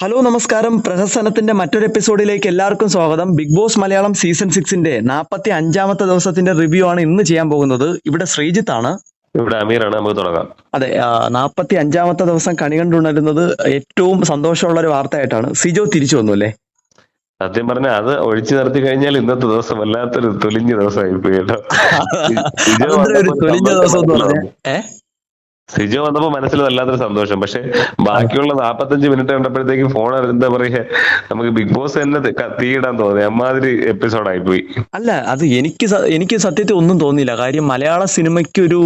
Hello നമസ്കാരം. പ്രഹസനത്തിന്റെ മറ്റൊരു എപ്പിസോഡിലേക്ക് എല്ലാവർക്കും സ്വാഗതം. ബിഗ് ബോസ് മലയാളം സീസൺ സിക്സിന്റെ നാൽപ്പത്തി അഞ്ചാമത്തെ ദിവസത്തിന്റെ റിവ്യൂ ആണ് ഇന്ന് ചെയ്യാൻ പോകുന്നത്. ഇവിടെ ശ്രീജിത്ത് ആണ്. ഇവിടെ അമീറാണ്. നമുക്ക് തുടങ്ങാം. അതെ നാൽപ്പത്തി അഞ്ചാമത്തെ ദിവസം കണി കണ്ടുണരുന്നത് ഏറ്റവും സന്തോഷമുള്ള ഒരു വാർത്തയായിട്ടാണ്. സിജോ തിരിച്ചു വന്നു അല്ലേ? സത്യം പറഞ്ഞാൽ അത് ഒഴിച്ചു നിർത്തി കഴിഞ്ഞാൽ ഇന്നത്തെ ദിവസം വല്ലാത്തൊരു തൊലിഞ്ഞ ദിവസമായി പോയി കേട്ടോ സിജോ വന്നപ്പോ മനസ്സിൽ വല്ലാത്തൊരു സന്തോഷം. പക്ഷെ ബാക്കിയുള്ള നാപ്പത്തഞ്ച് മിനിറ്റ് കണ്ടപ്പോഴത്തേക്ക് ഫോൺ എന്താ പറയുക നമുക്ക് ബിഗ് ബോസ് തന്നെ തീയിടാൻ തോന്നി. അമ്മാതിരി എപ്പിസോഡായി പോയി അല്ല അത് എനിക്ക് എനിക്ക് സത്യത്തിൽ ഒന്നും തോന്നിയില്ല. കാര്യം മലയാള സിനിമയ്ക്ക് ഒരു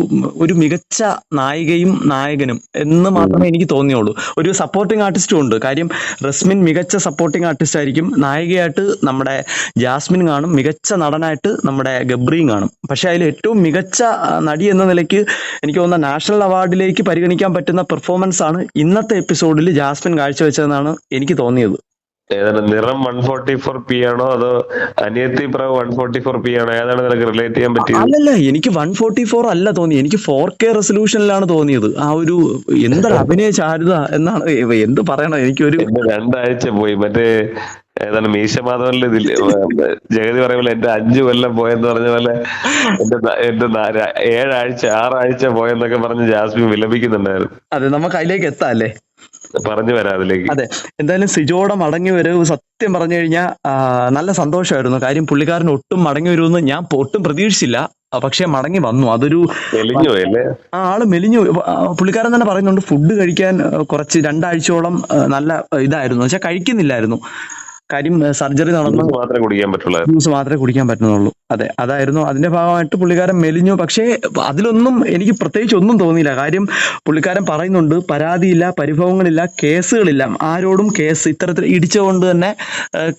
ഒരു മികച്ച നായികയും നായകനും എന്ന് മാത്രമേ എനിക്ക് തോന്നിയുള്ളൂ. ഒരു സപ്പോർട്ടിംഗ് ആർട്ടിസ്റ്റും ഉണ്ട്. കാര്യം റസ്മിൻ മികച്ച സപ്പോർട്ടിംഗ് ആർട്ടിസ്റ്റ് ആയിരിക്കും. നായികയായിട്ട് നമ്മുടെ ജാസ്മിൻ കാണും. മികച്ച നടനായിട്ട് നമ്മുടെ ഗബ്രിയും കാണും. പക്ഷെ അതിൽ ഏറ്റവും മികച്ച നടി എന്ന നിലയ്ക്ക് എനിക്ക് തോന്നുന്ന നാഷണൽ അവാർഡിലേക്ക് പരിഗണിക്കാൻ പറ്റുന്ന പെർഫോമൻസ് ആണ് ഇന്നത്തെ എപ്പിസോഡിൽ ജാസ്മിൻ കാഴ്ചവെച്ചതെന്നാണ് എനിക്ക് തോന്നിയത്. ഏതാണ് നിറം വൺ ഫോർട്ടി ഫോർ പി ആണോ? അതോ അനിയത്തി പ്രാവ് വൺ ഫോർട്ടി ഫോർ പി ആണോ? ഏതാണ് നിനക്ക് റിലേറ്റ് ചെയ്യാൻ പറ്റിയത്? അല്ലല്ല എനിക്ക് വൺ ഫോർട്ടി ഫോർ അല്ല തോന്നി എനിക്ക് ഫോർ കെ റെസൊല്യൂഷനിലാണ് തോന്നിയത്. ആ ഒരു എന്താ അഭിനയ ചാരുത എന്നാണ് എന്ത് പറയണം എനിക്കൊരു രണ്ടാഴ്ച പോയി. മറ്റേ ഏതാണ് മീശ മാധവനിലെ ജഗതി പറയുമ്പോൾ എന്റെ അഞ്ചു കൊല്ലം പോയെന്ന് പറഞ്ഞ പോലെ എന്റെ എന്റെ ഏഴാഴ്ച ആറാഴ്ച പോയെന്നൊക്കെ പറഞ്ഞ് ജാസ്മിൻ വിലപിക്കുന്നുണ്ടായിരുന്നു. അതെ നമുക്ക് അതിലേക്ക് എത്താം അല്ലേ? പറഞ്ഞു വരാം അതിലേക്ക്. അതെ എന്തായാലും സിജോടെ മടങ്ങി വരവ് സത്യം പറഞ്ഞു കഴിഞ്ഞാൽ നല്ല സന്തോഷമായിരുന്നു. കാര്യം പുള്ളിക്കാരൻ ഒട്ടും മടങ്ങി വരുമെന്ന് ഞാൻ ഒട്ടും പ്രതീക്ഷിച്ചില്ല. പക്ഷെ മടങ്ങി വന്നു. അതൊരു ആ ആൾ മെലിഞ്ഞു പുള്ളിക്കാരൻ തന്നെ പറയുന്നുണ്ട് ഫുഡ് കഴിക്കാൻ കുറച്ച് രണ്ടാഴ്ചയോളം നല്ല ഇതായിരുന്നു. പക്ഷെ കഴിക്കുന്നില്ലായിരുന്നു. കാര്യം സർജറി നടന്നു. മാത്രമേ കുടിക്കാൻ പറ്റുള്ളൂ. ജ്യൂസ് മാത്രമേ കുടിക്കാൻ പറ്റുന്നുള്ളൂ. അതെ അതായിരുന്നു. അതിന്റെ ഭാഗമായിട്ട് പുള്ളിക്കാരൻ മെലിഞ്ഞു. പക്ഷേ അതിലൊന്നും എനിക്ക് പ്രത്യേകിച്ച് ഒന്നും തോന്നിയില്ല. കാര്യം പുള്ളിക്കാരൻ പറയുന്നുണ്ട് പരാതിയില്ല പരിഭവങ്ങളില്ല കേസുകളില്ല. ആരോടും കേസ് ഇത്തരത്തിൽ ഇടിച്ചുകൊണ്ട് തന്നെ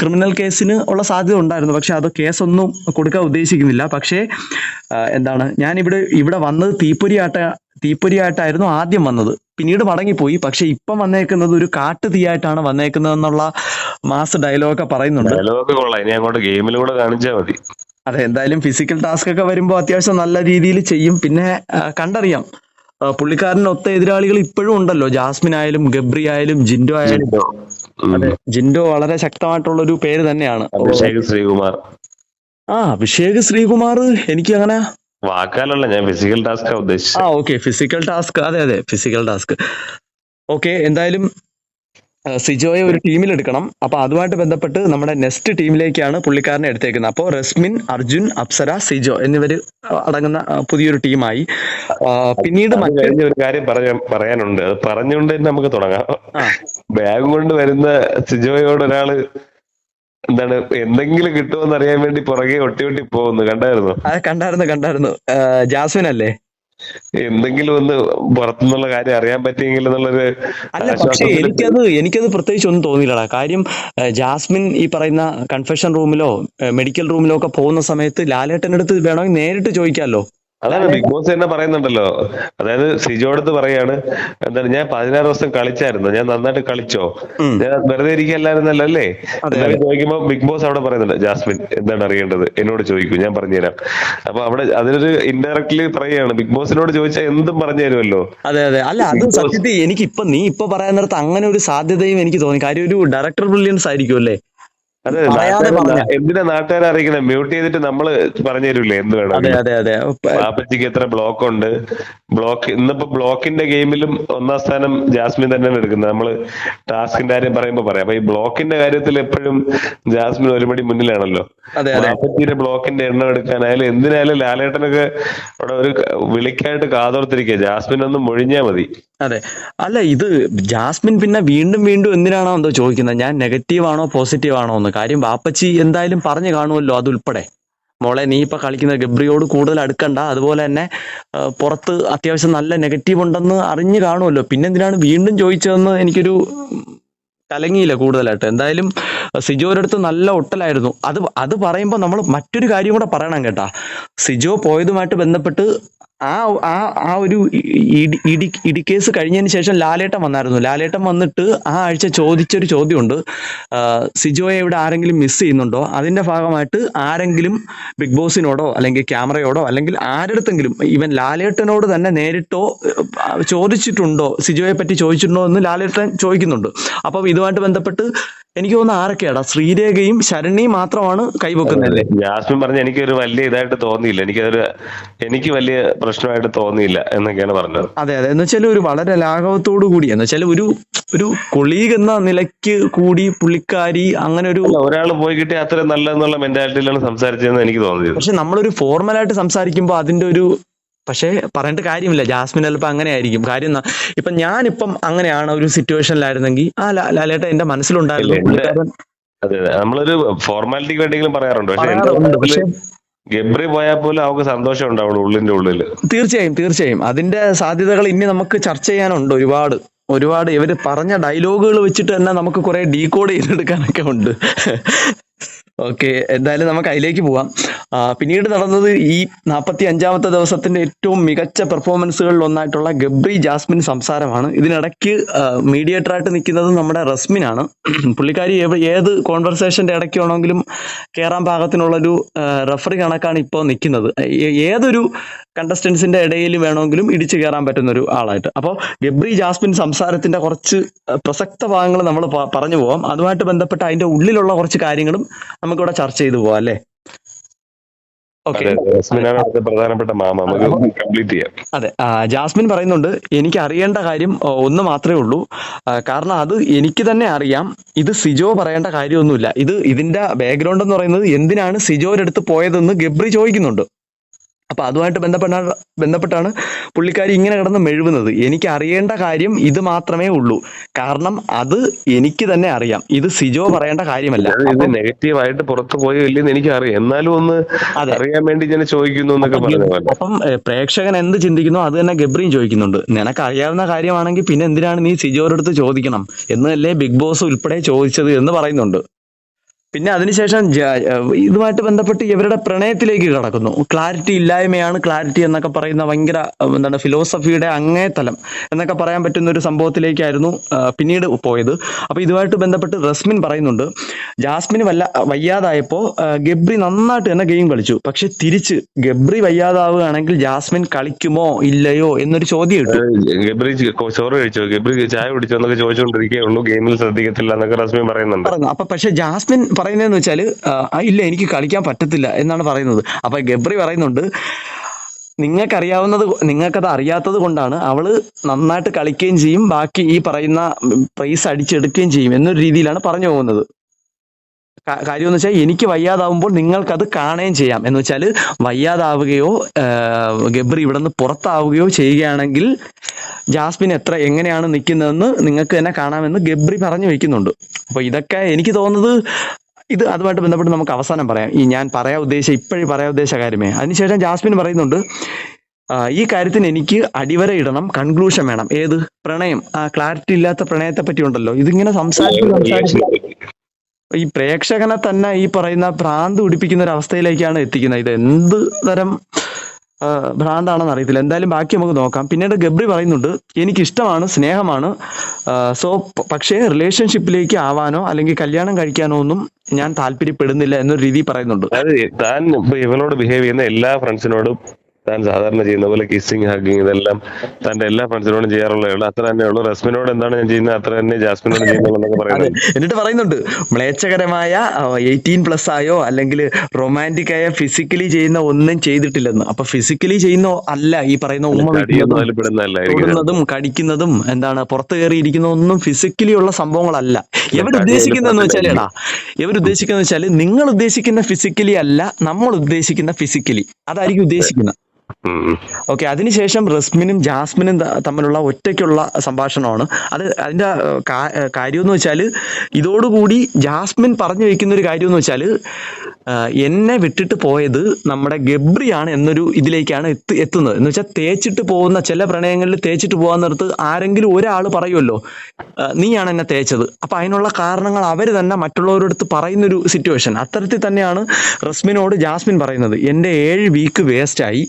ക്രിമിനൽ കേസിന് ഉള്ള സാധ്യത ഉണ്ടായിരുന്നു. പക്ഷെ അത് കേസൊന്നും കൊടുക്കാൻ ഉദ്ദേശിക്കുന്നില്ല. പക്ഷേ എന്താണ് എന്താണ് ഞാനിവിടെ ഇവിടെ വന്നത് തീപ്പൊരിയാട്ട തീപ്പൊരിയായിട്ടായിരുന്നു ആദ്യം വന്നത്. പിന്നീട് മടങ്ങിപ്പോയി. പക്ഷെ ഇപ്പം വന്നേക്കുന്നത് ഒരു കാട്ടു തീയായിട്ടാണ് വന്നേക്കുന്നതെന്നുള്ള മാസ് ഡയലോഗൊക്കെ പറയുന്നുണ്ട്. ഡയലോഗ് കൊള്ളാം. ഇനി അങ്ങോട്ട് ഗെയിമിലൂടെ കാണിച്ചാൽ മതി. അതെ എന്തായാലും ഫിസിക്കൽ ടാസ്ക് ഒക്കെ വരുമ്പോൾ അത്യാവശ്യം നല്ല രീതിയിൽ ചെയ്യും. പിന്നെ കണ്ടറിയാം. ആ, പുള്ളിക്കാരന് ഒത്ത എതിരാളികൾ ഇപ്പോഴും ഉണ്ടല്ലോ. ജാസ്മിൻ ആയാലും ഗബ്രി ആയാലും ജിൻഡോ ആയാലും. അതെ ജിൻഡോ വളരെ ശക്തമായിട്ടുള്ള ഒരു പേര് തന്നെയാണ്. അഭിഷേക് ശ്രീകുമാർ. ആ അഭിഷേക് ശ്രീകുമാർ എനിക്ക് അങ്ങനെ വാക്കാലല്ല ഞാൻ ഫിസിക്കൽ ടാസ്ക് ഉദ്ദേശിച്ചത്. ആ ഓക്കെ ഫിസിക്കൽ ടാസ്ക് അതെ അതെ ഫിസിക്കൽ ടാസ്ക് ഓക്കെ എന്തായാലും സിജോയെ ഒരു ടീമിൽ എടുക്കണം. അപ്പൊ അതുമായിട്ട് ബന്ധപ്പെട്ട് നമ്മുടെ നെക്സ്റ്റ് ടീമിലേക്കാണ് പുള്ളിക്കാരനെ എടുത്തേക്കുന്നത്. അപ്പോൾ റസ്മിൻ അർജുൻ അപ്സര സിജോ എന്നിവർ അടങ്ങുന്ന പുതിയൊരു ടീമായി പിന്നീട് ഒരു കാര്യം പറയാനുണ്ട്. അത് പറഞ്ഞുകൊണ്ട് തന്നെ നമുക്ക് തുടങ്ങാം. ബാഗ് കൊണ്ട് വരുന്ന സിജോയോട് ഒരാൾ എന്താണ് എന്തെങ്കിലും കിട്ടുമെന്ന് അറിയാൻ വേണ്ടി പുറകെ ഒട്ടി ഒട്ടി പോകുന്നു. കണ്ടായിരുന്നു? അത് കണ്ടായിരുന്നു കണ്ടായിരുന്നു. ജാസ്മിൻ അല്ലേ? എന്തെങ്കിലും ഒന്ന് പുറത്തുനിന്നുള്ള കാര്യം അറിയാൻ പറ്റിയെങ്കിൽ എന്നുള്ളൊരു അല്ല പക്ഷെ എനിക്കത് എനിക്കത് പ്രത്യേകിച്ച് ഒന്നും തോന്നിയില്ലടാ. കാര്യം ജാസ്മിൻ ഈ പറയുന്ന കൺഫെഷൻ റൂമിലോ മെഡിക്കൽ റൂമിലോ ഒക്കെ പോകുന്ന സമയത്ത് ലാലേട്ടന്റെ അടുത്ത് വേണമെങ്കിൽ നേരിട്ട് ചോദിക്കാമല്ലോ അതാണ് ബിഗ് ബോസ് തന്നെ പറയുന്നുണ്ടല്ലോ. അതായത് സിജോടത്ത് പറയാണ് എന്താണ് ഞാൻ പതിനാറ് ദിവസം കളിച്ചായിരുന്നു. ഞാൻ നന്നായിട്ട് കളിച്ചോ? ഞാൻ വെറുതെ ഇരിക്കല്ലായിരുന്നല്ലോ അല്ലേ? എന്നൊക്കെ ചോദിക്കുമ്പോ ബിഗ് ബോസ് അവിടെ പറയുന്നുണ്ട് ജാസ്മിൻ എന്താണ് അറിയേണ്ടത്? എന്നോട് ചോദിക്കൂ ഞാൻ പറഞ്ഞുതരാം. അപ്പൊ അവിടെ അതിനൊരു ഇൻഡയറക്ട്ലി പറയാണ് ബിഗ് ബോസിനോട് ചോദിച്ചാൽ എന്തും പറഞ്ഞു തരുമല്ലോ. അതെ അതെ. അല്ല അത് സത്യത്തിൽ എനിക്ക് ഇപ്പൊ നീ ഇപ്പൊ പറയാൻ നേരത്ത് അങ്ങനെ ഒരു സാധ്യതയും എനിക്ക് തോന്നി. കാര്യം ഒരു ഡയറക്ടർ ബ്രില്യൻസ് ആയിരിക്കും അല്ലേ? അതെ എന്തിനാ നാട്ടുകാരെ അറിയിക്കണം മ്യൂട്ട് ചെയ്തിട്ട് നമ്മൾ പറഞ്ഞു തരൂലേ എന്ത് അതെ വേണം അതെ. അതെ പാപ്പച്ചിക്ക് എത്ര ബ്ലോക്ക് ഉണ്ട് ബ്ലോക്ക് ഇന്നിപ്പോ ബ്ലോക്കിന്റെ ഗെയിമിലും ഒന്നാം സ്ഥാനം ജാസ്മിൻ തന്നെയാണ് എടുക്കുന്നത്. നമ്മൾ ടാസ്കിന്റെ കാര്യം പറയുമ്പോ പറയാം. അപ്പൊ ഈ ബ്ലോക്കിന്റെ കാര്യത്തിൽ എപ്പോഴും ജാസ്മിൻ ഒരുപടി മുന്നിലാണല്ലോ. അതെ അതെ. പാപ്പച്ചിയുടെ ബ്ലോക്കിന്റെ എണ്ണം എടുക്കാനായാലും എന്തിനായാലും ലാലേട്ടനൊക്കെ അവിടെ ഒരു വിളിക്കായിട്ട് കാതോർത്തിരിക്കുക ജാസ്മിൻ ഒന്ന് മൊഴിഞ്ഞാ മതി. അതെ. അല്ല ഇത് ജാസ്മിൻ പിന്നെ വീണ്ടും വീണ്ടും എന്തിനാണോ എന്തോ ചോദിക്കുന്നത്? ഞാൻ നെഗറ്റീവ് ആണോ പോസിറ്റീവ് ആണോ എന്ന്. കാര്യം വാപ്പച്ചി എന്തായാലും പറഞ്ഞു കാണുമല്ലോ അതുൾപ്പെടെ. മോളെ നീ ഇപ്പൊ കളിക്കുന്ന ഗബ്രിയോട് കൂടുതൽ അടുക്കണ്ട. അതുപോലെ തന്നെ പുറത്ത് അത്യാവശ്യം നല്ല നെഗറ്റീവ് ഉണ്ടെന്ന് അറിഞ്ഞു കാണുമല്ലോ. പിന്നെന്തിനാണ് വീണ്ടും ചോദിച്ചതെന്ന് എനിക്കൊരു കലങ്ങിയില്ല കൂടുതലായിട്ട്. എന്തായാലും സിജോയുടെ അടുത്ത് നല്ല ഒട്ടലായിരുന്നു. അത് അത് പറയുമ്പോൾ നമ്മൾ മറ്റൊരു കാര്യം കൂടെ പറയണം കേട്ടാ. സിജോ പോയതുമായിട്ട് ബന്ധപ്പെട്ട് ആ ആ ആ ഒരു ഇടി ഇടി ഇടിക്കേസ് കഴിഞ്ഞതിന് ശേഷം ലാലേട്ടൻ വന്നായിരുന്നു. ലാലേട്ടൻ വന്നിട്ട് ആ ആഴ്ച ചോദിച്ചൊരു ചോദ്യമുണ്ട്. സിജോയെ ഇവിടെ ആരെങ്കിലും മിസ് ചെയ്യുന്നുണ്ടോ? അതിന്റെ ഭാഗമായിട്ട് ആരെങ്കിലും ബിഗ് ബോസിനോടോ അല്ലെങ്കിൽ ക്യാമറയോടോ അല്ലെങ്കിൽ ആരുടെത്തെങ്കിലും ഇവൻ ലാലേട്ടനോട് തന്നെ നേരിട്ടോ ചോദിച്ചിട്ടുണ്ടോ? സിജോയെ പറ്റി ചോദിച്ചിട്ടുണ്ടോ എന്ന് ലാലേട്ടൻ ചോദിക്കുന്നുണ്ട്. അപ്പം ഇതുമായിട്ട് ബന്ധപ്പെട്ട് എനിക്ക് തോന്നുന്നു ആരൊക്കെയാടാ? ശ്രീരേഖയും ശരണിയും മാത്രമാണ് കൈവെക്കുന്നത് ജാസ്മിൻ പറഞ്ഞ എനിക്കൊരു വലിയ ഇതായിട്ട് തോന്നിയില്ല. എനിക്കതൊരു എനിക്ക് വലിയ പ്രശ്നമായിട്ട് തോന്നിയില്ല എന്നൊക്കെയാണ് പറഞ്ഞത്. അതെ അതെ. എന്ന് വെച്ചാൽ ഒരു വളരെ ലാഘവത്തോടു കൂടി എന്ന് വെച്ചാൽ ഒരു ഒരു കൊളീഗ് എന്ന നിലയ്ക്ക് കൂടി പുള്ളിക്കാരി അങ്ങനെ ഒരു ഒരാൾ പോയി കിട്ടിയ അത്രയും നല്ലതെന്നുള്ള മെന്റാലിറ്റിയിലാണ് സംസാരിച്ചതെന്ന് എനിക്ക് തോന്നിയത്. പക്ഷെ നമ്മളൊരു ഫോർമലായിട്ട് സംസാരിക്കുമ്പോൾ അതിന്റെ ഒരു പക്ഷെ പറഞ്ഞിട്ട് കാര്യമില്ല. ജാസ്മിൻ ചിലപ്പോൾ അങ്ങനെ ആയിരിക്കും കാര്യം ഇപ്പൊ ഞാനിപ്പം അങ്ങനെയാണ് ഒരു സിറ്റുവേഷനിലായിരുന്നെങ്കിൽ ആ ലാലേട്ട എന്റെ മനസ്സിലുണ്ടായിരുന്നു അതെ നമ്മളൊരു ഫോർമാലിറ്റിക്ക് വേണ്ടിയെങ്കിലും പറയാറുണ്ട്. പക്ഷെ ഗബ്രി പോയാൽ പോലും അവർക്ക് സന്തോഷം ഉണ്ടാവുള്ളൂ ഉള്ളിന്റെ ഉള്ളിൽ. തീർച്ചയായും തീർച്ചയായും. അതിന്റെ സാധ്യതകൾ ഇനി നമുക്ക് ചർച്ച ചെയ്യാനുണ്ട് ഒരുപാട്. ഒരുപാട് ഇവർ പറഞ്ഞ ഡയലോഗുകൾ വെച്ചിട്ട് തന്നെ നമുക്ക് കുറെ ഡീകോഡ് ചെയ്തെടുക്കാനൊക്കെ ഉണ്ട്. ഓക്കെ എന്തായാലും നമുക്ക് അതിലേക്ക് പോവാം. പിന്നീട് നടന്നത് ഈ നാൽപ്പത്തി അഞ്ചാമത്തെ ദിവസത്തിന്റെ ഏറ്റവും മികച്ച പെർഫോമൻസുകളിൽ ഒന്നായിട്ടുള്ള ഗബ്രി ജാസ്മിൻ സംസാരമാണ്. ഇതിനിടയ്ക്ക് മീഡിയേറ്ററായിട്ട് നിൽക്കുന്നത് നമ്മുടെ റസ്മിനാണ്. പുള്ളിക്കാരി ഏത് കോൺവെർസേഷന്റെ ഇടയ്ക്ക് വേണമെങ്കിലും കയറാൻ പാകത്തിനുള്ളൊരു റഫറി കണക്കാണ് ഇപ്പോൾ നിൽക്കുന്നത്. ഏതൊരു കണ്ടസ്റ്റൻസിന്റെ ഇടയിൽ വേണമെങ്കിലും ഇടിച്ചു കയറാൻ പറ്റുന്ന ഒരു ആളായിട്ട്. അപ്പോൾ ഗബ്രി ജാസ്മിൻ സംസാരത്തിന്റെ കുറച്ച് പ്രസക്ത ഭാഗങ്ങൾ നമ്മൾ പറഞ്ഞു പോവാം. അതുമായിട്ട് ബന്ധപ്പെട്ട് അതിന്റെ ഉള്ളിലുള്ള കുറച്ച് കാര്യങ്ങളും നമുക്കിവിടെ ചർച്ച ചെയ്തു പോവാം അല്ലേ? പ്രധാനപ്പെട്ട മാമ. നമുക്ക് കംപ്ലീറ്റ് ചെയ്യാം. അതെ. ജാസ്മിൻ പറയുന്നുണ്ട് എനിക്ക് അറിയേണ്ട കാര്യം ഒന്ന് മാത്രമേ ഉള്ളൂ. കാരണം അത് എനിക്ക് തന്നെ അറിയാം. ഇത് സിജോ പറയേണ്ട കാര്യമൊന്നുമില്ല. ഇത് ഇതിന്റെ ബാക്ക്ഗ്രൗണ്ട് എന്ന് പറയുന്നത് എന്തിനാണ് സിജോയുടെ അടുത്ത് പോയതെന്ന് ഗബ്രി ചോദിക്കുന്നുണ്ട്. അപ്പൊ അതുമായിട്ട് ബന്ധപ്പെട്ട ബന്ധപ്പെട്ടാണ് പുള്ളിക്കാരി ഇങ്ങനെ കിടന്ന് മെഴുകുന്നത്. എനിക്ക് അറിയേണ്ട കാര്യം ഇത് മാത്രമേ ഉള്ളൂ. കാരണം അത് എനിക്ക് തന്നെ അറിയാം. ഇത് സിജോ പറയേണ്ട കാര്യമല്ല. ഇത് നെഗറ്റീവ് ആയിട്ട് പുറത്തു പോയോ ഇല്ലെന്ന് എനിക്ക് അറിയാം എന്നാലും ഒന്ന്. അറിയാൻ വേണ്ടി ഞാൻ ചോദിക്കുന്നു എന്നൊക്കെ പറഞ്ഞ അപ്പം പ്രേക്ഷകൻ എന്ത് ചിന്തിക്കുന്നു അത് തന്നെ ഗബ്രിയും ചോദിക്കുന്നുണ്ട്. നിനക്ക് അറിയാവുന്ന കാര്യമാണെങ്കിൽ പിന്നെ എന്തിനാണ് നീ സിജോയുടെ അടുത്ത് ചോദിക്കണം? എന്നല്ലേ ബിഗ് ബോസ് ഉൾപ്പെടെ ചോദിച്ചത് എന്ന് പറയുന്നുണ്ട്. പിന്നെ അതിനുശേഷം ഇതുമായിട്ട് ബന്ധപ്പെട്ട് ഇവരുടെ പ്രണയത്തിലേക്ക് കടക്കുന്നു. ക്ലാരിറ്റി ഇല്ലായ്മയാണ് ക്ലാരിറ്റി എന്നൊക്കെ പറയുന്ന ഭയങ്കര എന്താണ് ഫിലോസഫിയുടെ അങ്ങേ തലം എന്നൊക്കെ പറയാൻ പറ്റുന്ന ഒരു സംഭവത്തിലേക്കായിരുന്നു പിന്നീട് പോയത്. അപ്പൊ ഇതുമായിട്ട് ബന്ധപ്പെട്ട് റസ്മിൻ പറയുന്നുണ്ട് ജാസ്മിൻ വല്ല വയ്യാതായപ്പോ ഏഹ്, ഗബ്രി നന്നായിട്ട് തന്നെ ഗെയിം കളിച്ചു. പക്ഷെ തിരിച്ച് ഗബ്രി വയ്യാതാവുകയാണെങ്കിൽ ജാസ്മിൻ കളിക്കുമോ ഇല്ലയോ എന്നൊരു ചോദ്യം ഇട്ടു. ഗബ്രി ചോറ് കഴിച്ചോ? ഗബ്രി ചായ കുടിച്ചോ എന്നൊക്കെ ചോദിച്ചുകൊണ്ടിരിക്കുകയുള്ളൂ ഗെയിമിൽ ശ്രദ്ധിക്കത്തില്ല എന്നൊക്കെ റസ്മിൻ പറയുന്നുണ്ട്. അപ്പൊ പക്ഷെ ജാസ്മിൻ പറയുന്നതെന്ന് ആ, ഇല്ല എനിക്ക് കളിക്കാൻ പറ്റത്തില്ല എന്നാണ് പറയുന്നത്. അപ്പം ഗബ്രി പറയുന്നുണ്ട് നിങ്ങൾക്കറിയാവുന്നത് നിങ്ങൾക്കത് അറിയാത്തത് കൊണ്ടാണ് അവൾ നന്നായിട്ട് കളിക്കുകയും ചെയ്യും ബാക്കി ഈ പറയുന്ന പ്രൈസ് അടിച്ചെടുക്കുകയും ചെയ്യും എന്നൊരു രീതിയിലാണ് പറഞ്ഞു പോകുന്നത്. കാര്യം എന്ന് വെച്ചാൽ എനിക്ക് വയ്യാതാവുമ്പോൾ നിങ്ങൾക്കത് കാണുകയും ചെയ്യാം. എന്ന് വെച്ചാൽ വയ്യാതാവുകയോ ഗബ്രി ഇവിടെ നിന്ന് പുറത്താവുകയോ ചെയ്യുകയാണെങ്കിൽ ജാസ്മിൻ എത്ര എങ്ങനെയാണ് നിൽക്കുന്നതെന്ന് നിങ്ങൾക്ക് തന്നെ കാണാമെന്ന് ഗബ്രി പറഞ്ഞു വെക്കുന്നുണ്ട് അപ്പോൾ ഇതൊക്കെ എനിക്ക് തോന്നുന്നത് ഇത് അതുമായിട്ട് ബന്ധപ്പെട്ട് നമുക്ക് അവസാനം പറയാം. ഈ ഞാൻ പറയാൻ ഉദ്ദേശിച്ച ഇപ്പോഴും പറയാൻ ഉദ്ദേശിച്ച കാര്യമേ. അതിനുശേഷം ജാസ്മിൻ പറയുന്നുണ്ട് ഈ കാര്യത്തിന് എനിക്ക് അടിവര ഇടണം കൺക്ലൂഷൻ വേണം. ഏത്? പ്രണയം. ആ ക്ലാരിറ്റി ഇല്ലാത്ത പ്രണയത്തെ പറ്റി ഉണ്ടല്ലോ. ഇതിങ്ങനെ സംസാരിച്ച് ഈ പ്രേക്ഷകനെ തന്നെ ഈ പറയുന്ന ഭ്രാന്ത് ഉടിപ്പിക്കുന്ന ഒരു അവസ്ഥയിലേക്കാണ് എത്തിക്കുന്നത്. ഇത് എന്ത് തരം ഭ്രാന്താണെന്ന് അറിയത്തില്ല. എന്തായാലും ബാക്കി നമുക്ക് നോക്കാം. പിന്നീട് ഗബ്രി പറയുന്നുണ്ട് എനിക്ക് ഇഷ്ടമാണ് സ്നേഹമാണ് സോ പക്ഷേ റിലേഷൻഷിപ്പിലേക്ക് ആവാനോ അല്ലെങ്കിൽ കല്യാണം കഴിക്കാനോ ഒന്നും ഞാൻ താല്പര്യപ്പെടുന്നില്ല എന്നൊരു രീതി പറയുന്നുണ്ട്. അത് താൻ ഇവനോട് ബിഹേവ് ചെയ്യുന്ന എല്ലാ ഫ്രണ്ട്സിനോടും താൻ സാധാരണ ചെയ്യുന്ന പോലെ കിസ്സിങ് ഹഗ്ഗിങ് ഇതെല്ലാം തന്റെ എല്ലാ ഫ്രണ്ട്സിനോടും ചെയ്യാറുള്ള ഉള്ളൂ. അത്ര തന്നെ ഉള്ളൂ. റസ്മിനോട് എന്താണ് ഞാൻ ചെയ്യുന്നത്? അത്ര തന്നെ ജാസ്മിനോട് ചെയ്യുന്നതെന്നൊക്കെ പറയുന്നത് എന്നിട്ട് പറയുന്നുണ്ട് മ്ലേച്ഛകരമായ എയ്റ്റീൻ പ്ലസ് ആയോ അല്ലെങ്കിൽ റൊമാന്റിക് ആയ ഫിസിക്കലി ചെയ്യുന്ന ഒന്നും ചെയ്തിട്ടില്ലെന്ന്. അപ്പൊ ഫിസിക്കലി ചെയ്യുന്ന അല്ല ഈ പറയുന്ന ഉമ്മ കടിക്കുന്നതും എന്താണ് പുറത്തു കയറി ഇരിക്കുന്ന ഒന്നും ഫിസിക്കലി ഉള്ള സംഭവങ്ങളല്ല. ഇവർ ഉദ്ദേശിക്കുന്നതെന്ന് വെച്ചാലേടാ ഇവർ ഉദ്ദേശിക്കുന്നത് വെച്ചാൽ നിങ്ങൾ ഉദ്ദേശിക്കുന്ന ഫിസിക്കലി അല്ല നമ്മൾ ഉദ്ദേശിക്കുന്ന ഫിസിക്കലി അതായിരിക്കും ഉദ്ദേശിക്കുന്നത്. ഓക്കെ അതിനുശേഷം റസ്മിനും ജാസ്മിനും തമ്മിലുള്ള ഒറ്റയ്ക്കുള്ള സംഭാഷണമാണ്. അത് അതിന്റെ ഏഹ്, കാര്യം എന്ന് വെച്ചാൽ ഇതോടുകൂടി ജാസ്മിൻ പറഞ്ഞു വെക്കുന്ന ഒരു കാര്യം എന്ന് വെച്ചാൽ എന്നെ വിട്ടിട്ട് പോയത് നമ്മുടെ ഗബ്രിയാണ് എന്നൊരു ഇതിലേക്കാണ് എത്തി എത്തുന്നത്. എന്ന് വെച്ചാൽ തേച്ചിട്ട് പോകുന്ന ചില പ്രണയങ്ങളിൽ തേച്ചിട്ട് പോകാൻ നേരത്ത് ആരെങ്കിലും ഒരാൾ പറയുമല്ലോ നീയാണ് എന്നെ തേച്ചത്. അപ്പൊ അതിനുള്ള കാരണങ്ങൾ അവർ തന്നെ മറ്റുള്ളവരുടെ അടുത്ത് പറയുന്നൊരു സിറ്റുവേഷൻ അത്തരത്തിൽ തന്നെയാണ് റസ്മിനോട് ജാസ്മിൻ പറയുന്നത്. എന്റെ ഏഴ് വീക്ക് വേസ്റ്റായി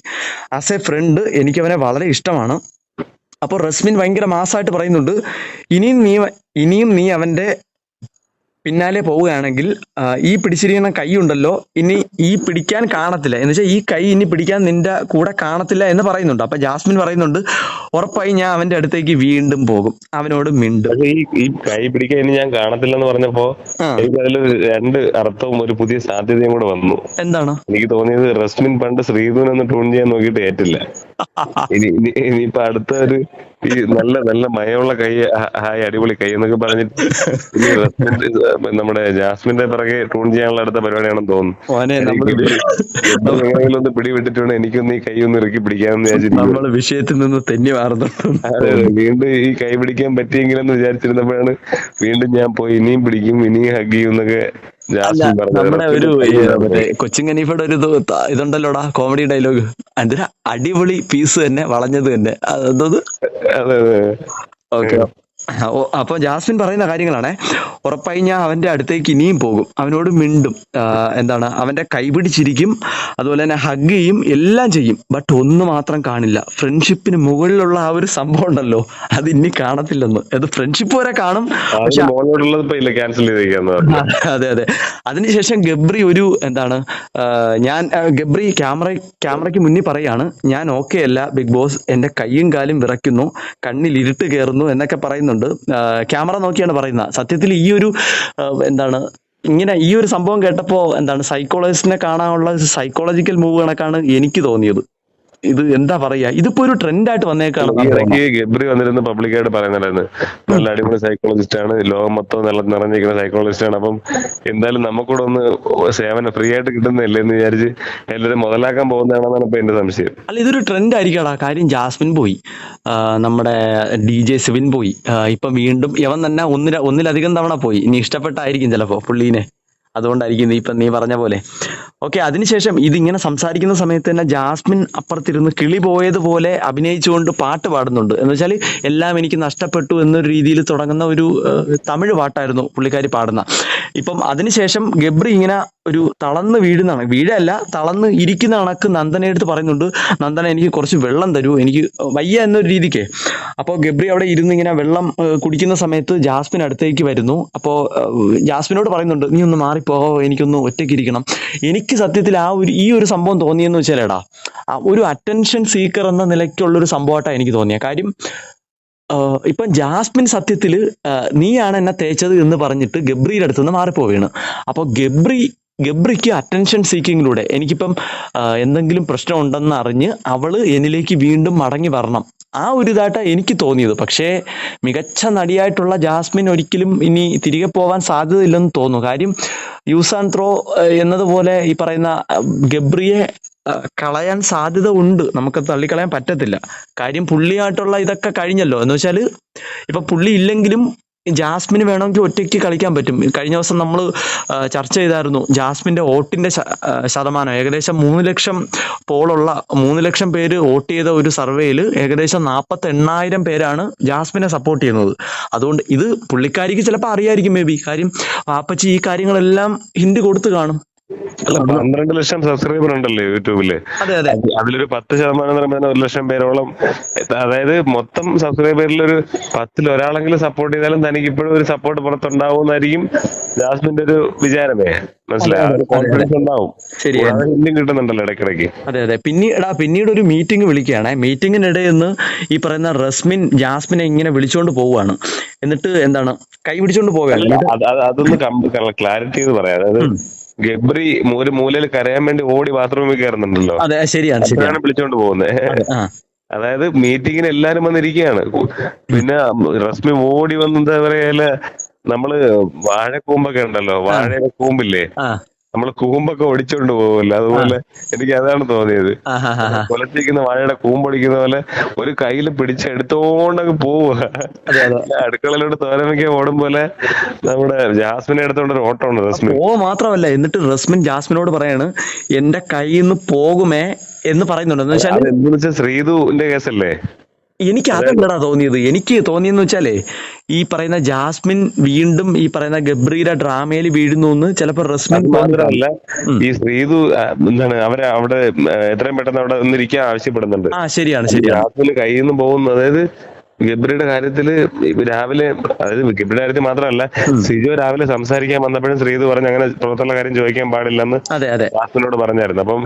ആസ് എ ഫ്രണ്ട് എനിക്ക് അവനെ വളരെ ഇഷ്ടമാണ്. അപ്പോൾ റസ്മിൻ ഭയങ്കര മാസമായിട്ട് പറയുന്നുണ്ട് ഇനിയും നീ ഇനിയും നീ അവന്റെ പിന്നാലെ പോവുകയാണെങ്കിൽ ഈ പിടിച്ചിരിക്കുന്ന കൈ ഉണ്ടല്ലോ ഇനി ഈ പിടിക്കാൻ കാണത്തില്ല. എന്ന് വെച്ചാൽ ഈ കൈ ഇനി പിടിക്കാൻ നിന്റെ കൂടെ കാണത്തില്ല എന്ന് പറയുന്നുണ്ട്. അപ്പൊ ജാസ്മിൻ പറയുന്നുണ്ട് ഉറപ്പായി ഞാൻ അവന്റെ അടുത്തേക്ക് വീണ്ടും പോകും. അവനോട് മിണ്ടും. ഈ ഈ കൈ പിടിക്കാൻ ഇനി ഞാൻ കാണത്തില്ലെന്ന് പറഞ്ഞപ്പോ. എനിക്ക് രണ്ട് അർത്ഥവും ഒരു പുതിയ സാധ്യതയും കൂടെ വന്നു. എന്താണ്? എനിക്ക് തോന്നിയത് റസ്മിൻ പണ്ട് ശ്രീധുൻ എന്ന് ട്യൂൺ ചെയ്യാൻ നോക്കിയിട്ട് ഏറ്റില്ല. ഇനി ഇനി ഇനിയിപ്പൊ അടുത്ത ഒരു ഈ നല്ല നല്ല മയമുള്ള കൈ ഹായ് അടിപൊളി കൈ എന്നൊക്കെ പറഞ്ഞിട്ട് നമ്മുടെ ജാസ്മിന്റെ പിറകെ ട്യൂൺ ചെയ്യാനുള്ള അടുത്ത പരിപാടിയാണെന്ന് തോന്നുന്നു. എങ്ങനെയെങ്കിലും ഒന്ന് പിടി വിട്ടിട്ടുണ്ട് എനിക്കൊന്ന് ഈ കൈ ഒന്ന് ഇറക്കി പിടിക്കാമെന്ന് വിചാരിച്ചിട്ട് നമ്മൾ വിഷയത്തിൽ നിന്ന് തെന്നി മാറുന്നുണ്ട് വീണ്ടും ഈ കൈ പിടിക്കാൻ പറ്റിയെങ്കിലെന്ന് വിചാരിച്ചിരുന്നപ്പോഴാണ് വീണ്ടും ഞാൻ പോയി ഇനിയും പിടിക്കും ഇനിയും ഹഗ് ചെയ്യും എന്നൊക്കെ നമ്മുടെ ഒരു കൊച്ചിൻ കനീഫയുടെ ഒരു ഇത് ഇതുണ്ടല്ലോടാ കോമഡി ഡയലോഗ് അതിന്റെ അടിപൊളി പീസ് തന്നെ വളഞ്ഞത് തന്നെ. അതത് അതെ ഓക്കെ അപ്പൊ ജാസ്മിൻ പറയുന്ന കാര്യങ്ങളാണ്. ഉറപ്പായി ഞാൻ അവന്റെ അടുത്തേക്ക് ഇനിയും പോകും. അവനോട് മിണ്ടും. എന്താണ് അവന്റെ കൈപിടിച്ചിരിക്കും അതുപോലെ തന്നെ ഹഗ് ചെയ്യും എല്ലാം ചെയ്യും. ബട്ട് ഒന്ന് മാത്രം കാണില്ല. ഫ്രണ്ട്ഷിപ്പിന് മുകളിലുള്ള ആ ഒരു സംഭവം ഉണ്ടല്ലോ. അത് ഇനി കാണത്തില്ലെന്ന്. അത് ഫ്രണ്ട്ഷിപ്പ് വരെ കാണും. അതെ അതെ. അതിനുശേഷം ഗബ്രി ഒരു എന്താണ് ഞാൻ ഗബ്രി ക്യാമറ ക്യാമറയ്ക്ക് മുന്നിൽ പറയാണ് ഞാൻ ഓക്കെ അല്ല ബിഗ് ബോസ് എന്റെ കൈയും കാലും വിറയ്ക്കുന്നു കണ്ണിൽ ഇരുട്ട് കയറുന്നു എന്നൊക്കെ പറയുന്നുണ്ട്. ആ, ക്യാമറ നോക്കിയാണ് പറയുന്നത്. സത്യത്തിൽ ഈ ഒരു എന്താണ് ഇങ്ങനെ ഈ ഒരു സംഭവം കേട്ടപ്പോ എന്താണ് സൈക്കോളജിസ്റ്റിനെ കാണാനുള്ള സൈക്കോളജിക്കൽ മൂവ് കണക്കാണ് എനിക്ക് തോന്നിയത്. ഇത് എന്താ പറയാ? ഇതിപ്പോ ഒരു ട്രെൻഡ് ആയിട്ട് വന്നേക്കാണ് ഗബ്രി വന്നിരുന്ന് പബ്ലിക്കായിട്ട് പറയുന്നുണ്ടായിരുന്നു. നല്ല അടിപൊളി സൈക്കോളജിസ്റ്റ് ആണ്. ലോകം മൊത്തം നല്ല നിറഞ്ഞിരിക്കുന്ന സൈക്കോളജിസ്റ്റ് ആണ്. അപ്പം എന്തായാലും നമുക്കൂടെ ഒന്ന് സേവനം ഫ്രീ ആയിട്ട് കിട്ടുന്നില്ലേ എന്ന് വിചാരിച്ച് എല്ലാവരും മുതലാക്കാൻ പോകുന്നതാണെന്നാണ് ഇപ്പൊ എന്റെ സംശയം. അല്ല ഇതൊരു ട്രെൻഡ് ആയിരിക്കടാ കാര്യം ജാസ്മിൻ പോയി. നമ്മുടെ ഡി ജെ സിവിൻ പോയി. ഇപ്പൊ വീണ്ടും ഇവൻ തന്നെ ഒന്നില ഒന്നിലധികം തവണ പോയി. ഇനി ഇഷ്ടപ്പെട്ടായിരിക്കും ചിലപ്പോ പുള്ളീനെ. അതുകൊണ്ടായിരിക്കും ഇപ്പം നീ പറഞ്ഞ പോലെ. ഓക്കെ അതിനുശേഷം ഇതിങ്ങനെ സംസാരിക്കുന്ന സമയത്ത് തന്നെ ജാസ്മിൻ അപ്പുറത്തിരുന്ന് കിളി പോയതുപോലെ അഭിനയിച്ചുകൊണ്ട് പാട്ട് പാടുന്നുണ്ട്. എന്ന് വെച്ചാൽ എല്ലാം എനിക്ക് നഷ്ടപ്പെട്ടു എന്നൊരു രീതിയിൽ തുടങ്ങുന്ന ഒരു തമിഴ് പാട്ടായിരുന്നു പുള്ളിക്കാരി പാടുന്ന. ഇപ്പം അതിനുശേഷം ഗബ്രി ഇങ്ങനെ ഒരു തളന്ന് വീഴുന്നതാണ്. വീഴല്ല തളന്ന് ഇരിക്കുന്ന കണക്ക് നന്ദനെ എടുത്ത് പറയുന്നുണ്ട്. നന്ദന എനിക്ക് കുറച്ച് വെള്ളം തരൂ. എനിക്ക് വയ്യ എന്നൊരു രീതിക്ക്. അപ്പോൾ ഗബ്രി അവിടെ ഇരുന്ന് ഇങ്ങനെ വെള്ളം കുടിക്കുന്ന സമയത്ത് ജാസ്മിൻ അടുത്തേക്ക് വരുന്നു. അപ്പോൾ ജാസ്മിനോട് പറയുന്നുണ്ട് നീ ഒന്ന് മാറിപ്പോ എനിക്കൊന്ന് ഒറ്റയ്ക്ക് ഇരിക്കണം എനിക്ക് സത്യത്തിൽ ആ ഒരു ഈ ഒരു സംഭവം തോന്നിയെന്ന് വെച്ചാലേടാ ഒരു അറ്റൻഷൻ സീക്കർ എന്ന നിലയ്ക്കുള്ളൊരു സംഭവമായിട്ടാണ് എനിക്ക് തോന്നിയത് കാര്യം ഇപ്പം ജാസ്മിൻ സത്യത്തിൽ നീയാണ് എന്നെ തേച്ചത് എന്ന് പറഞ്ഞിട്ട് ഗബ്രിയുടെ അടുത്ത് നിന്ന് മാറിപ്പോവുകയാണ്. അപ്പോൾ ഗബ്രി ഗബ്രിക്ക് അറ്റൻഷൻ സീക്കിങ്ങിലൂടെ എനിക്കിപ്പം എന്തെങ്കിലും പ്രശ്നം ഉണ്ടെന്ന് അറിഞ്ഞ് അവൾ എന്നിലേക്ക് വീണ്ടും മടങ്ങി വരണം. ആ ഒരു ഇതായിട്ടാണ് എനിക്ക് തോന്നിയത്. പക്ഷേ മികച്ച നടിയായിട്ടുള്ള ജാസ്മിൻ ഒരിക്കലും ഇനി തിരികെ പോവാൻ സാധ്യതയില്ലെന്ന് തോന്നുന്നു. കാര്യം യൂസ് ആൻഡ് ത്രോ എന്നതുപോലെ ഈ പറയുന്ന ഗബ്രിയെ കളയാൻ സാധ്യത ഉണ്ട്. നമുക്ക് തള്ളിക്കളയാൻ പറ്റത്തില്ല. കാര്യം പുള്ളിയായിട്ടുള്ള ഇതൊക്കെ കഴിഞ്ഞല്ലോ. എന്ന് വെച്ചാൽ ഇപ്പൊ പുള്ളി ഇല്ലെങ്കിലും ജാസ്മിന് വേണമെങ്കിൽ ഒറ്റയ്ക്ക് കളിക്കാൻ പറ്റും. കഴിഞ്ഞ ദിവസം നമ്മൾ ചർച്ച ചെയ്തായിരുന്നു ജാസ്മിന്റെ വോട്ടിന്റെ ശതമാനം. ഏകദേശം മൂന്ന് ലക്ഷം പോളുള്ള മൂന്ന് ലക്ഷം പേര് വോട്ട് ചെയ്ത ഒരു സർവേയിൽ ഏകദേശം നാൽപ്പത്തി എണ്ണായിരം പേരാണ് ജാസ്മിനെ സപ്പോർട്ട് ചെയ്യുന്നത്. അതുകൊണ്ട് ഇത് പുള്ളിക്കാരിക്ക് ചിലപ്പോൾ അറിയായിരിക്കും മേ ബി കാര്യം വാപ്പച്ചി ഈ കാര്യങ്ങളെല്ലാം ഹിന്ദി കൊടുത്തു കാണും. പന്ത്രണ്ട് ലക്ഷം സബ്സ്ക്രൈബർ ഉണ്ടല്ലോ യൂട്യൂബിൽ? അതെ അതെ. അതിലൊരു പത്ത് ശതമാനം എന്ന് പറയുമ്പോൾ ഒരു ലക്ഷം പേരോളം അതായത് മൊത്തം സബ്സ്ക്രൈബറിൽ ഒരു പത്തിൽ ഒരാളെങ്കിലും സപ്പോർട്ട് ചെയ്താലും തനിക്ക് ഇപ്പോഴും ഒരു സപ്പോർട്ട് പുറത്തുണ്ടാവുമെന്നായിരിക്കും ജാസ്മിന്റെ ഒരു വിചാരമേ. മനസ്സിലായോ? അതെ, അതെ, കോൺഫിഡൻസ് ഉണ്ടാവും. ശരിയാണ് കിട്ടുന്നുണ്ടല്ലോ ഇടയ്ക്കിടയ്ക്ക്. അതെ അതെ. പിന്നീട് പിന്നീട് ഒരു മീറ്റിംഗ് വിളിക്കുകയാണ്. മീറ്റിംഗിനിടയിൽ നിന്ന് ഈ പറയുന്ന റസ്മിൻ ജാസ്മിനെ ഇങ്ങനെ വിളിച്ചോണ്ട് പോവുകയാണ്. എന്നിട്ട് എന്താണ്? കൈ പിടിച്ചോണ്ട് പോവുകയാണ്. അതൊന്ന് ക്ലാരിറ്റി പറയാം. അതായത് ഗബ്രി ഒരു മൂലയിൽ കരയാൻ വേണ്ടി ഓടി ബാത്റൂമിൽ കയറുന്നുണ്ടല്ലോ. അതെ ശരിയാണ് ശരിയാണ്. വിളിച്ചോണ്ട് പോകുന്നത് അതായത് മീറ്റിങ്ങിന് എല്ലാരും വന്നിരിക്കുകയാണ് പിന്നെ റസ്മി ഓടി വന്ന് എന്താ നമ്മൾ വാഴക്കൂമ്പൊക്കെ ഉണ്ടല്ലോ വാഴയുടെ കൂമ്പില്ലേ? ആ നമ്മൾ കൂമ്പൊക്കെ ഒടിച്ചോണ്ട് പോകുമല്ലോ അതുപോലെ എനിക്ക് അതാണ് തോന്നിയത്. കൊലത്തിരിക്കുന്ന വാഴയുടെ കൂമ്പൊടിക്കുന്ന പോലെ ഒരു കയ്യിൽ പിടിച്ചെടുത്തോണ്ടങ്ങ് പോവുക. അടുക്കളയിലോട്ട് തോരമൊക്കെ ഓടും പോലെ നമ്മുടെ ജാസ്മിനെ എടുത്തോണ്ട് ഒരു ഓട്ടമുണ്ട് റസ്മിൻ. ഓ മാത്രമല്ല എന്നിട്ട് റസ്മിൻ ജാസ്മിനോട് പറയാണ് എന്റെ കയ്യിൽ നിന്ന് പോകുമേ എന്ന് പറയുന്നുണ്ട്. ശ്രീതുന്റെ ശ്രീതുവിന്റെ കേസല്ലേ? എനിക്ക് അതെന്താ തോന്നിയത്? എനിക്ക് തോന്നിയെന്ന് വെച്ചാലേ ഈ പറയുന്ന ജാസ്മിൻ വീണ്ടും ഈ പറയുന്ന ഗബ്രിയുടെ ഡ്രാമയിൽ വീഴുന്നു എന്ന് ചിലപ്പോ റസ്മിൻ മാത്രമല്ല ഈ ശ്രീതു എന്താണ് അവരെ അവിടെ എത്രയും പെട്ടെന്ന് അവിടെ ഒന്നിരിക്കാൻ ആവശ്യപ്പെടുന്നുണ്ട്. ആ ശരിയാണ് ശരിയാണ്. ജാസ്മിന് കയ്യിൽ നിന്ന് പോകുന്നു അതായത് ഗബ്രിയുടെ കാര്യത്തിൽ ഇപ്പൊ രാവിലെ അതായത് ഗബ്രിയുടെ കാര്യത്തിൽ മാത്രമല്ല സിജോ രാവിലെ സംസാരിക്കാൻ വന്നപ്പോഴും ശ്രീത് പറഞ്ഞു അങ്ങനെ പുറത്തുള്ള കാര്യം ചോദിക്കാൻ പാടില്ലെന്ന് അതെ അതെ. ജാസ്മിനോട് പറഞ്ഞായിരുന്നു. അപ്പം.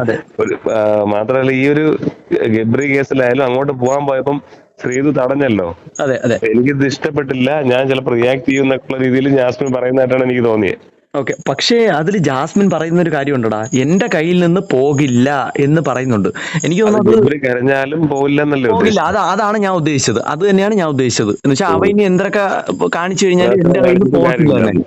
മാത്രമല്ല ഈ ഒരു ഗബ്രി കേസിലായാലും അങ്ങോട്ട് പോകാൻ പോയപ്പം ശ്രീതു തടഞ്ഞല്ലോ. അതെ അതെ. എനിക്കിത് ഇഷ്ടപ്പെട്ടില്ല ഞാൻ ചിലപ്പോൾ റിയാക്ട് ചെയ്യുന്നൊക്കെയുള്ള രീതിയിൽ ജാസ്മിൻ പറയുന്നതായിട്ടാണ് എനിക്ക് തോന്നിയത് ഓക്കെ പക്ഷേ അതിൽ ജാസ്മിൻ പറയുന്ന ഒരു കാര്യം ഉണ്ടടാ എന്റെ കയ്യിൽ നിന്ന് പോകില്ല എന്ന് പറയുന്നുണ്ട്. എനിക്ക് പോയില്ലെന്നല്ലേ പോകില്ല. അത് അതാണ് ഞാൻ ഉദ്ദേശിച്ചത്. അത് തന്നെയാണ് ഞാൻ ഉദ്ദേശിച്ചത്. എന്ന് വെച്ചാൽ അവ ഇനി എന്തൊക്കെ കാണിച്ചു കഴിഞ്ഞാൽ എന്റെ കയ്യിൽ നിന്ന് പോകില്ല തന്നെ.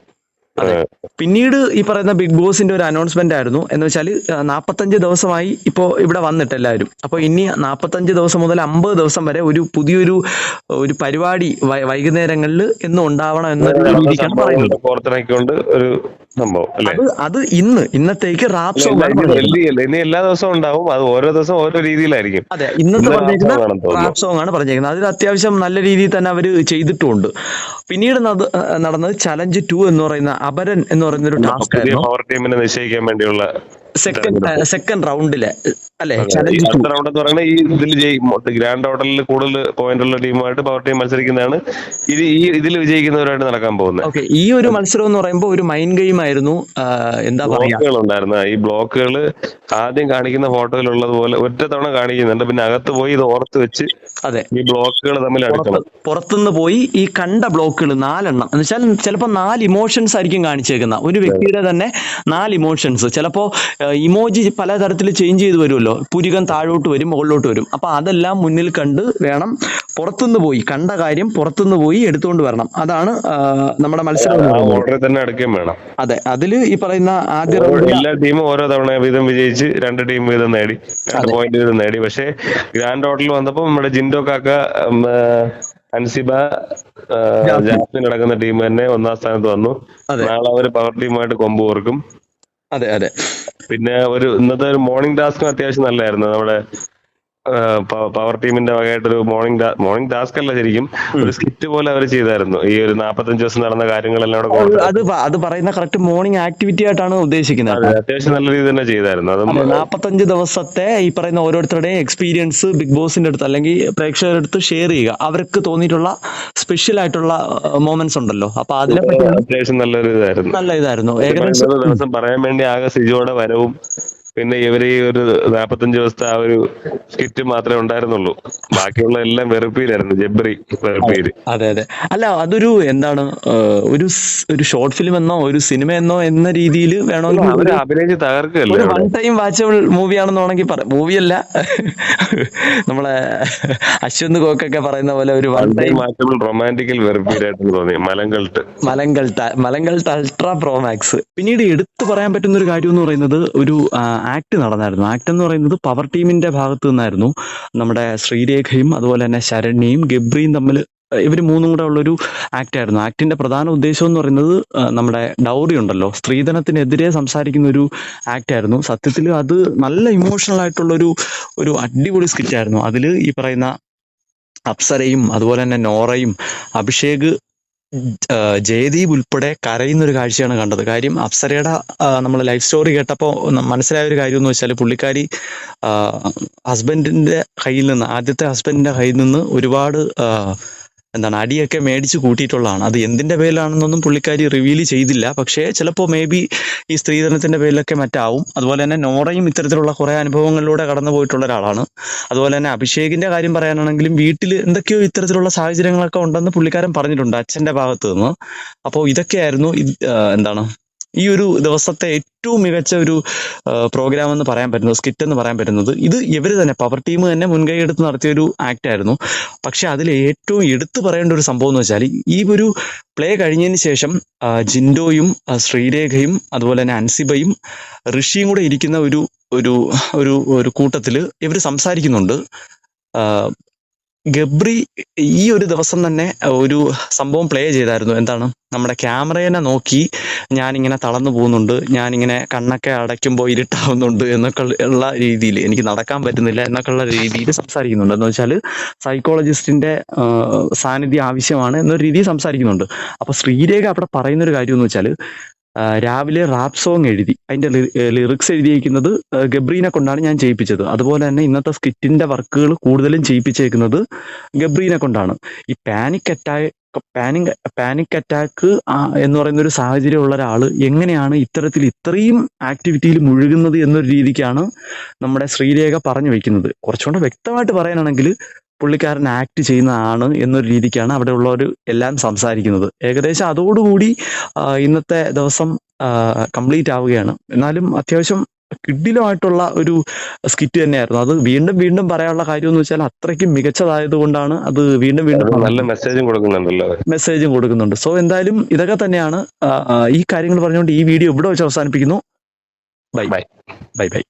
പിന്നീട് ഈ പറയുന്ന ബിഗ് ബോസിന്റെ ഒരു അനൗൺസ്മെന്റ് ആയിരുന്നു. എന്ന് വെച്ചാൽ നാൽപ്പത്തഞ്ച് ദിവസമായി ഇപ്പോൾ ഇവിടെ വന്നിട്ട് എല്ലാവരും. അപ്പോൾ ഇനി നാൽപ്പത്തഞ്ച് ദിവസം മുതൽ അമ്പത് ദിവസം വരെ ഒരു പുതിയൊരു ഒരു പരിപാടി വൈകുന്നേരങ്ങളിൽ എന്നും ഉണ്ടാവണം എന്നൊരു രീതിക്കാണ് പറയുന്നത്. പുറത്തിറക്കിക്കൊണ്ട് ഒരു സംഭവം അത് അത് ഇന്ന് ഇന്നത്തേക്ക് റാപ്പ് സോങ് ഇനി. എല്ലാ- ദിവസവും ഉണ്ടാവും അത് ഓരോ ദിവസം ഓരോ രീതിയിലായിരിക്കും. അതെ ഇന്നത്തെ തോന്നുന്നു. റാപ്പ് സോങ് ആണ് പറഞ്ഞേക്കുന്നത് അതിൽ അത്യാവശ്യം നല്ല രീതിയിൽ തന്നെ അവർ ചെയ്തിട്ടുണ്ട് പിന്നീട് നത്- നടന്നത് ചലഞ്ച് ടു എന്ന് പറയുന്ന അപരൻ എന്ന് പറയുന്ന ഒരു ടാസ്ക് പവർ ടീമിനെ നിശ്ചയിക്കാൻ വേണ്ടിയുള്ള സെക്കൻഡ് സെക്കൻഡ് റൗണ്ടിലെ അല്ലെ? ചലഞ്ച് റൗണ്ട് എന്ന് പറയുന്നത് ഈ ഇതിൽ ജയിക്കും ഗ്രാൻഡ് ഓർഡറിൽ കൂടുതൽ പോയിന്റ് ഉള്ള ടീമുമായിട്ട് പവർ ടീം മത്സരിക്കുന്നതാണ്. ഇത് ഈ ഇതിൽ വിജയിക്കുന്നവരായിട്ട് നടക്കാൻ പോകുന്നത്. ഓക്കെ ഈ ഒരു മത്സരം എന്ന് പറയുമ്പോൾ ഒരു മൈൻഡ് ഗെയിം ആയിരുന്നു. എന്താ ബ്ലോക്കുകൾ ഉണ്ടായിരുന്നു. ഈ ബ്ലോക്കുകൾ ആദ്യം കാണിക്കുന്ന ഫോട്ടോയിൽ ഫോട്ടോയിലുള്ളതുപോലെ ഒറ്റ തവണ കാണിക്കുന്നുണ്ട്. പിന്നെ അകത്ത് പോയി ഇത് ഓർത്ത് വെച്ച് അതെ. ഈ ബ്ലോക്കുകൾ തമ്മിൽ അടുക്കണം. പുറത്ത് പുറത്തുനിന്ന് പോയി ഈ കണ്ട ബ്ലോക്കുകൾ നാലെണ്ണം. എന്ന് വെച്ചാൽ ചിലപ്പോൾ നാല് ഇമോഷൻസ് ആയിരിക്കും കാണിച്ചേക്കുന്ന. ഒരു വ്യക്തിയുടെ തന്നെ നാല് ഇമോഷൻസ് ചിലപ്പോൾ ഇമോജി പലതരത്തിൽ ചേഞ്ച് ചെയ്ത് വരുമല്ലോ. പുരികം താഴോട്ട് വരും മുകളിലോട്ട് വരും. അപ്പൊ അതെല്ലാം മുന്നിൽ കണ്ട് വേണം പുറത്തുനിന്ന് പോയി കണ്ട കാര്യം പുറത്തുനിന്ന് പോയി എടുത്തുകൊണ്ട് വരണം. അതാണ് നമ്മുടെ മത്സരം ഓർഡറിൽ തന്നെ വേണം. അതെ അതിൽ ഈ പറയുന്ന ആദ്യ എല്ലാ ടീമും ഓരോ തവണ വീതം വിജയിച്ച് രണ്ട് ടീം വീതം നേടി രണ്ട് പോയിന്റ് വീതം നേടി. പക്ഷേ ഗ്രാൻഡ് ഹോട്ടൽ വന്നപ്പോൾ നമ്മുടെ ജിൻഡോ കാക്ക അൻസിബ ജാസ്മിൻ. അടക്കുന്ന ടീം തന്നെ ഒന്നാം സ്ഥാനത്ത് വന്നു. നാളെ അവർ പവർ ടീമായിട്ട് കൊമ്പ് ഓർക്കും അതെ അതെ. പിന്നെ ഒരു ഇന്നത്തെ ഒരു മോർണിംഗ് ടാസ്കും അത്യാവശ്യം നല്ലായിരുന്നു. നമ്മുടെ പവർ ടീമിന്റെ വകയായിട്ടൊരു മോർണിംഗ് മോർണിംഗ് ടാസ്ക് അല്ല ശരിക്കും. ഒരു സ്കിറ്റ് പോലെ അവർ ചെയ്തായിരുന്നു. ഈ ഒരു നാപ്പത്തഞ്ച് ദിവസം നടന്ന കാര്യങ്ങളെല്ലാം കൂടെ അത് അത് പറയുന്ന കറക്റ്റ് മോർണിംഗ് ആക്ടിവിറ്റി ആയിട്ടാണ് ഉദ്ദേശിക്കുന്നത്. അത് അത്യാവശ്യം നല്ല രീതി തന്നെ ചെയ്തായിരുന്നു. അതെ നാപ്പത്തഞ്ച് ദിവസത്തെ ഈ പറയുന്ന ഓരോരുത്തരുടെയും എക്സ്പീരിയൻസ് ബിഗ് ബോസിന്റെ അടുത്ത് അല്ലെങ്കിൽ പ്രേക്ഷകരുടെ അടുത്ത് ഷെയർ ചെയ്യുക. അവർക്ക് തോന്നിയിട്ടുള്ള സ്പെഷ്യൽ ആയിട്ടുള്ള മൊമെന്റ്സ് ഉണ്ടല്ലോ. അപ്പൊ അതിനെ പറ്റി അത്യാവശ്യം നല്ലൊരു ഇതായിരുന്നു നല്ല ഇതായിരുന്നു ഏകദേശം ദിവസം പറയാൻ വേണ്ടി ആകെ സിജോയുടെ വരവും പിന്നെ ഇവർ ഈ ഒരു നാപ്പത്തഞ്ച് ദിവസത്തെ ആ ഒരു സ്കിറ്റ് മാത്രമേ ഉണ്ടായിരുന്നുള്ളൂ. ബാക്കിയുള്ള എല്ലാം വെറുപ്പിയിലായിരുന്നു ജബ്രി വെറുപ്പിയിൽ അതെ അതെ. അല്ല അതൊരു എന്താണ് ഒരു ഒരു ഷോർട്ട് ഫിലിം എന്നോ ഒരു സിനിമ എന്നോ എന്ന രീതിയിൽ വേണമെങ്കിൽ അവർ അഭിനയിച്ച് തകർക്കുകയല്ലേ വൺ ടൈം വാച്ചബിൾ മൂവി ആണെന്ന് വേണമെങ്കിൽ പറയാം. മൂവിയല്ല നമ്മളെ അശ്വന്ത് കോക്കൊക്കെ പറയുന്ന പോലെ ഒരു വൺ ടൈം വാച്ചബിൾ റൊമാന്റിക്കൽ വെറുപ്പിയിലായിട്ട് തോന്നി. മലങ്കൾട്ട്. മലങ്കൾട്ട് മലങ്കൾട്ട് അൾട്രാ പ്രോ മാക്സ് പിന്നീട് എടുത്തു പറയാൻ പറ്റുന്ന ഒരു കാര്യം എന്ന് പറയുന്നത് ഒരു ആക്ട് നടന്നായിരുന്നു. ആക്ട് എന്ന് പറയുന്നത് പവർ ടീമിന്റെ ഭാഗത്തു നിന്നായിരുന്നു. നമ്മുടെ ശ്രീരേഖയും അതുപോലെ തന്നെ ശരണ്യയും ഗബ്രിയും തമ്മിൽ ഇവർ മൂന്നും കൂടെ ഉള്ളൊരു ആക്ട് ആയിരുന്നു. ആക്ടിന്റെ പ്രധാന ഉദ്ദേശം എന്ന് പറയുന്നത് നമ്മുടെ ഡൗറി ഉണ്ടല്ലോ. സ്ത്രീധനത്തിനെതിരെ സംസാരിക്കുന്ന ഒരു ആക്ട് ആയിരുന്നു. സത്യത്തിൽ അത് നല്ല ഇമോഷണൽ ആയിട്ടുള്ള ഒരു അടിപൊളി സ്കിറ്റ് ആയിരുന്നു. അതിൽ ഈ പറയുന്ന അപ്സരയും അതുപോലെ തന്നെ നോറയും അഭിഷേക് ജയദീപ് ഉൾപ്പെടെ കരയുന്ന ഒരു കാഴ്ചയാണ് കണ്ടത്. കാര്യം അപ്സരയുടെ നമ്മൾ ലൈഫ് സ്റ്റോറി കേട്ടപ്പോൾ മനസ്സിലായ ഒരു കാര്യം എന്ന് വെച്ചാൽ പുള്ളിക്കാരി ഹസ്ബൻഡിന്റെ കയ്യിൽ നിന്ന് ആദ്യത്തെ ഹസ്ബൻഡിന്റെ കയ്യിൽ നിന്ന് ഒരുപാട് എന്താണ് അടിയൊക്കെ മേടിച്ച് കൂട്ടിയിട്ടുള്ളതാണ്. അത് എന്തിന്റെ പേരിലാണെന്നൊന്നും പുള്ളിക്കാരി റിവീൽ ചെയ്തില്ല. പക്ഷേ ചിലപ്പോൾ മേ ബി ഈ സ്ത്രീധനത്തിന്റെ പേരിലൊക്കെ മറ്റാവും. അതുപോലെ തന്നെ നോറയും ഇത്തരത്തിലുള്ള കുറേ അനുഭവങ്ങളിലൂടെ കടന്നു പോയിട്ടുള്ള ഒരാളാണ്. അതുപോലെ തന്നെ അഭിഷേകിന്റെ കാര്യം പറയാനാണെങ്കിലും വീട്ടിൽ എന്തൊക്കെയോ ഇത്തരത്തിലുള്ള സാഹചര്യങ്ങളൊക്കെ ഉണ്ടെന്ന് പുള്ളിക്കാരൻ പറഞ്ഞിട്ടുണ്ട് അച്ഛന്റെ ഭാഗത്തു നിന്ന് അപ്പോൾ ഇതൊക്കെയായിരുന്നു ഇത് എന്താണ് ഈ ഒരു ദിവസത്തെ ഏറ്റവും മികച്ച ഒരു പ്രോഗ്രാം എന്ന് പറയാൻ പറ്റുന്നത് സ്കിറ്റ് എന്ന് പറയാൻ പറ്റുന്നത് ഇത് ഇവർ തന്നെ പവർ ടീം തന്നെ മുൻകൈ എടുത്ത് നടത്തിയ ഒരു ആക്ട് ആയിരുന്നു. പക്ഷെ അതിൽ ഏറ്റവും എടുത്തു പറയേണ്ട ഒരു സംഭവം എന്ന് വെച്ചാൽ ഈ ഒരു പ്ലേ കഴിഞ്ഞതിന് ശേഷം ജിൻഡോയും ശ്രീരേഖയും അതുപോലെ തന്നെ അൻസിബയും ഋഷിയും കൂടെ ഇരിക്കുന്ന ഒരു ഒരു ഒരു ഒരു കൂട്ടത്തിൽ ഇവർ സംസാരിക്കുന്നുണ്ട്. ഗബ്രി ഈ ഒരു ദിവസം തന്നെ ഒരു സംഭവം പ്ലേ ചെയ്തായിരുന്നു. എന്താണ്? നമ്മുടെ ക്യാമറേനെ നോക്കി ഞാനിങ്ങനെ തളർന്നു പോകുന്നുണ്ട്. ഞാനിങ്ങനെ കണ്ണൊക്കെ അടയ്ക്കുമ്പോൾ ഇരുട്ടാവുന്നുണ്ട് എന്നൊക്കെ ഉള്ള രീതിയിൽ എനിക്ക് നടക്കാൻ പറ്റുന്നില്ല എന്നൊക്കെ ഉള്ള രീതിയിൽ സംസാരിക്കുന്നുണ്ട്. എന്ന് വെച്ചാൽ സൈക്കോളജിസ്റ്റിന്റെ സാന്നിധ്യം ആവശ്യമാണ് എന്നൊരു രീതിയിൽ സംസാരിക്കുന്നുണ്ട്. അപ്പോൾ ശ്രീരേഖ അവിടെ പറയുന്നൊരു കാര്യം എന്ന് വെച്ചാൽ രാവിലെ റാപ്പ് സോങ് എഴുതി. അതിന്റെ ലിറിക്സ് എഴുതിയിരിക്കുന്നത് ഗബ്രീനെ കൊണ്ടാണ് ഞാൻ ചെയ്യിപ്പിച്ചത്. അതുപോലെ തന്നെ ഇന്നത്തെ സ്കിറ്റിന്റെ വർക്കുകൾ കൂടുതലും ചെയ്യിപ്പിച്ചേക്കുന്നത് ഗബ്രീനെ കൊണ്ടാണ്. ഈ panic attack panic panic attack എന്ന് പറയുന്ന ഒരു സാഹചര്യമുള്ള ഒരാൾ എങ്ങനെയാണ് ഇത്തരത്തിൽ ഇത്രയും ആക്ടിവിറ്റിയിൽ മുഴുകുന്നത് എന്നൊരു രീതിക്കാണ് നമ്മുടെ ശ്രീരേഖ പറഞ്ഞു വെക്കുന്നത് കുറച്ചുകൂടെ വ്യക്തമായിട്ട് പറയാനാണെങ്കിൽ പുള്ളിക്കാരൻ ആക്ട് ചെയ്യുന്നതാണ് എന്നൊരു രീതിക്കാണ് അവിടെ ഉള്ളവർ എല്ലാം സംസാരിക്കുന്നത്. ഏകദേശം അതോടുകൂടി ഇന്നത്തെ ദിവസം കംപ്ലീറ്റ് ആവുകയാണ്. എന്നാലും അത്യാവശ്യം കിഡിലുമായിട്ടുള്ള ഒരു സ്കിറ്റ് തന്നെയായിരുന്നു. അത് വീണ്ടും വീണ്ടും പറയാനുള്ള കാര്യം എന്ന് വെച്ചാൽ അത്രയ്ക്കും മികച്ചതായത് കൊണ്ടാണ് അത് വീണ്ടും വീണ്ടും നല്ല മെസ്സേജും കൊടുക്കുന്നുണ്ടല്ലോ മെസ്സേജും കൊടുക്കുന്നുണ്ട്. സോ എന്തായാലും ഇതൊക്കെ തന്നെയാണ്. ഈ കാര്യങ്ങൾ പറഞ്ഞുകൊണ്ട് ഈ വീഡിയോ ഇവിടെ വെച്ച് അവസാനിപ്പിക്കുന്നു. Bye bye bye bye